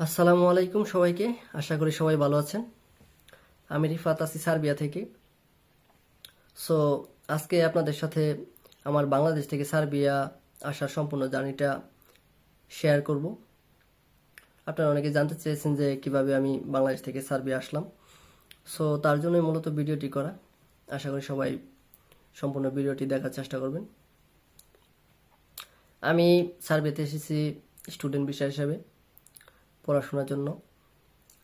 আসসালামু আলাইকুম সবাইকে। আশা করি সবাই ভালো আছেন। আমি রিফাত আছি সার্বিয়া থেকে। সো আজকে আপনাদের সাথে আমার বাংলাদেশ থেকে সার্বিয়া আসার সম্পূর্ণ জার্নিটা শেয়ার করব। আপনারা অনেকে জানতে চেয়েছেন যে কীভাবে আমি বাংলাদেশ থেকে সার্বিয়া আসলাম। সো তার জন্যই মূলত ভিডিওটি করা। আশা করি সবাই সম্পূর্ণ ভিডিওটি দেখার চেষ্টা করবেন। আমি সার্বিয়াতে এসেছি স্টুডেন্ট বিষয় হিসাবে। পড়াশোনার জন্য।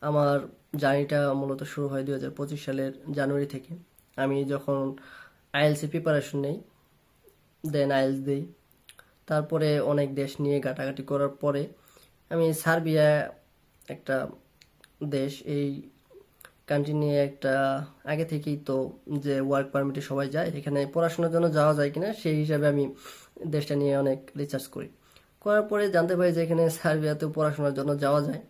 আমার জার্নিটা মূলত শুরু হয় দুই হাজার পঁচিশ সালের জানুয়ারি থেকে। আমি যখন আইএলসি প্রিপারেশন নেই দেন আইএলস দিই। তারপরে অনেক দেশ নিয়ে ঘাটাঘাটি করার পরে আমি সার্বিয়া একটা দেশ, এই কান্ট্রি নিয়ে একটা, আগে থেকেই তো যে ওয়ার্ক পারমিটে সবাই যায়, এখানে পড়াশোনার জন্য যাওয়া যায় কিনা সেই হিসাবে আমি দেশটা নিয়ে অনেক রিসার্চ করি। করার পরে জানতে পারি যে এখানে সার্বিয়াতেও পড়াশোনার জন্য যাওয়া যায়।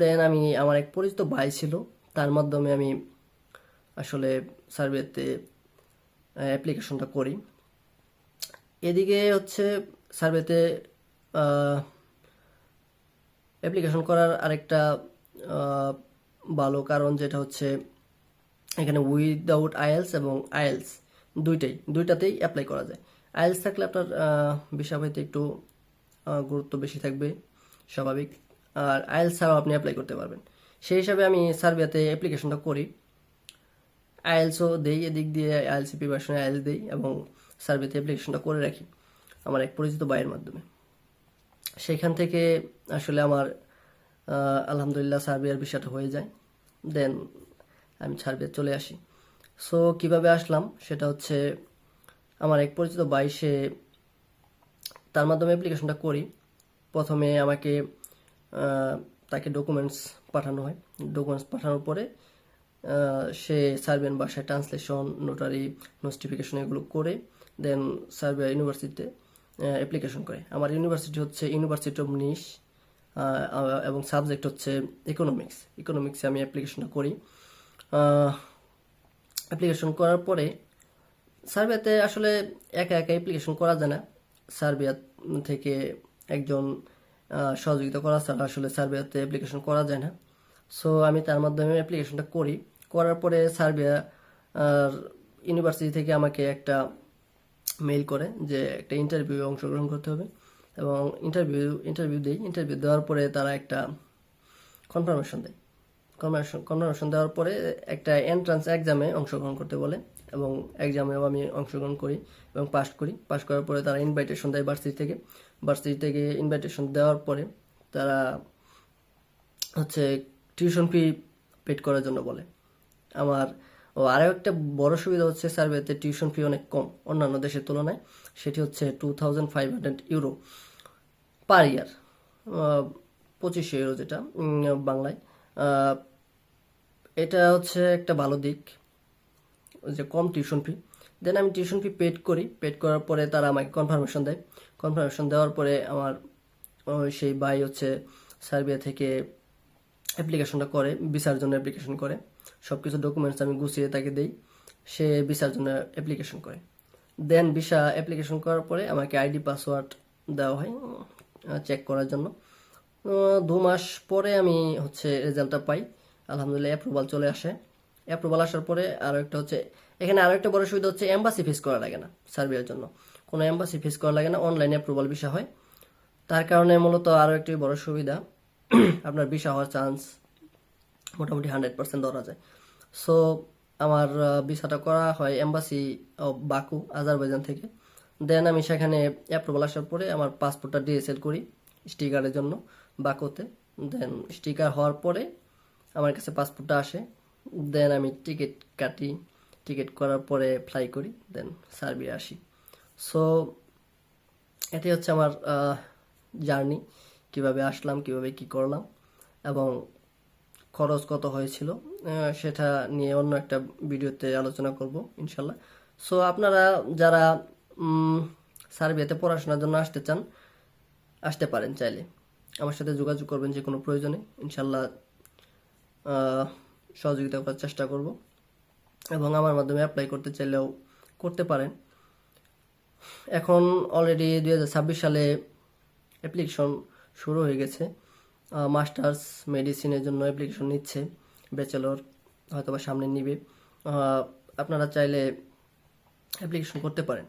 দেন আমি আমার এক পরিচিত ভাই ছিল, তার মাধ্যমে আমি আসলে সার্বিয়াতে অ্যাপ্লিকেশনটা করি। এদিকে হচ্ছে সার্ভেতে অ্যাপ্লিকেশন করার আরেকটা ভালো কারণ যেটা হচ্ছে এখানে উইদাউট আইএলস এবং আইএলস দুইটাই, দুইটাতেই অ্যাপ্লাই করা যায়। আইএলস থাকলে আপনার বিষয় একটু গুরুত্ব বেশি থাকবে, স্বাভাবিক। আর আইএলস ছাড়াও আপনি অ্যাপ্লাই করতে পারবেন। সেই হিসাবে আমি সার্বিয়াতে অ্যাপ্লিকেশনটা করি। আইএলসও দেই, এদিক দিয়ে আইএলসি প্রিপারেশনে আইএলস দেই এবং সার্ভেতে অ্যাপ্লিকেশনটা করে রাখি আমার এক পরিচিত বাইয়ের মাধ্যমে। সেখান থেকে আসলে আমার আলহামদুলিল্লাহ সার্বিয়ার বিষয়টা হয়ে যায়। দেন আমি সার্বিয়া চলে আসি। সো কীভাবে আসলাম? সেটা হচ্ছে আমার এক পরিচিত সে তার মাধ্যমে অ্যাপ্লিকেশনটা করি। প্রথমে আমাকে তাকে ডকুমেন্টস পাঠানো হয়। ডকুমেন্টস পাঠানোর পরে সে সার্বিয়ান ভাষায় ট্রান্সলেশন নোটারি নোটিফিকেশন এগুলো করে দেন সার্বিয়া ইউনিভার্সিটিতে অ্যাপ্লিকেশন করে। আমার ইউনিভার্সিটি হচ্ছে ইউনিভার্সিটি অফ নিশ এবং সাবজেক্ট হচ্ছে ইকোনমিক্স ইকোনমিক্সে আমি অ্যাপ্লিকেশনটা করি। অ্যাপ্লিকেশন করার পরে সার্ভেতে আসলে একা একা অ্যাপ্লিকেশন করা যায় না। সার্বিয়া থেকে একজন সহযোগিতা করা ছাড়া আসলে সার্বিয়াতে অ্যাপ্লিকেশন করা যায় না। সো আমি তার মাধ্যমে অ্যাপ্লিকেশনটা করি। করার পরে সার্বিয়া ইউনিভার্সিটি থেকে আমাকে একটা মেইল করে যে একটা ইন্টারভিউ অংশগ্রহণ করতে হবে। এবং ইন্টারভিউ ইন্টারভিউ দিই। ইন্টারভিউ দেওয়ার পরে তারা একটা কনফার্মেশন দেয়। কনফার্মেশন কনফার্মেশন দেওয়ার পরে একটা এন্ট্রান্স এক্সামে অংশগ্রহণ করতে বলে। এবং এক্সামেও আমি অংশগ্রহণ করি এবং পাস করি। পাস করার পরে তারা ইনভাইটেশন দেয় ভার্সিটি থেকে। ভার্সিটি থেকে ইনভাইটেশন দেওয়ার পরে তারা হচ্ছে টিউশন ফি পেড করার জন্য বলে। আমার ও আরও একটা বড় সুবিধা হচ্ছে সার্ভেতে টিউশন ফি অনেক কম। অন্যান্য দেশের তুলনায় সেটি হচ্ছে two thousand five hundred euro per year পঁচিশশো ইউরো যেটা বাংলায়। এটা হচ্ছে একটা ভালো দিক। যে কম টিউশন ফি। দেন আমি টিউশন ফি পেড করি। পেড করার পরে তারা আমাকে কনফার্মেশন দেয়। কনফার্মেশন দেওয়ার পরে আমার সেই ভাই হচ্ছে সার্বিয়া থেকে অ্যাপ্লিকেশনটা করে ভিসার জন্য অ্যাপ্লিকেশন করে। সব কিছু ডকুমেন্টস আমি গুছিয়ে তাকে দেই। সে ভিসার জন্য অ্যাপ্লিকেশন করে। দেন ভিসা অ্যাপ্লিকেশন করার পরে আমাকে আইডি পাসওয়ার্ড দেওয়া হয় চেক করার জন্য। দু মাস পরে আমি হচ্ছে রেজাল্টটা পাই। আলহামদুলিল্লাহ অ্যাপ্রুভাল চলে আসে। অ্যাপ্রুভাল আসার পরে আরও একটা হচ্ছে, এখানে আরও একটা বড় সুবিধা হচ্ছে এম্বাসি ফিস করা লাগে না সার্বিয়ার জন্য। কোনো এম্বাসি ফিস করা লাগে না অনলাইনে অ্যাপ্রুভাল ভিসা হয়। তার কারণে মূলত আরও একটি বড় সুবিধা, আপনার ভিসা হওয়ার চান্স মোটামুটি হান্ড্রেড পার্সেন্ট ধরা যায়। সো আমার ভিসাটা করা হয় এম্বাসি অফ বাকু আজারবাইজান থেকে। দেন আমি সেখানে অ্যাপ্রুভাল আসার পরে আমার পাসপোর্টটা ডিএসএল করি স্টিকারের জন্য বাকুতে দেন স্টিকার হওয়ার পরে আমার কাছে পাসপোর্টটা আসে। দেন আমি টিকিট কাটি। টিকিট করার পরে ফ্লাই করি দেন সার্বিয়া আসি। সো এটাই হচ্ছে আমার জার্নি কীভাবে আসলাম, কীভাবে কি করলাম, এবং খরচ কত হয়েছিল সেটা নিয়ে অন্য একটা ভিডিওতে আলোচনা করব, ইনশাল্লাহ। সো আপনারা যারা সার্বিয়াতে পড়াশোনার জন্য আসতে চান, আসতে পারেন চাইলে। আমার সাথে যোগাযোগ করবেন যে কোনো প্রয়োজনে, ইনশাল্লাহ সহযোগিতা করার চেষ্টা করব এবং আমার মাধ্যমে অ্যাপ্লাই করতে চাইলেও করতে পারেন। এখন অলরেডি দু হাজার ছাব্বিশ সালে অ্যাপ্লিকেশন শুরু হয়ে গেছে। মাস্টার্স মেডিসিনের জন্য অ্যাপ্লিকেশন নিচ্ছে। ব্যাচেলর হয়তো বা সামনে নিবে। আপনারা চাইলে অ্যাপ্লিকেশন করতে পারেন।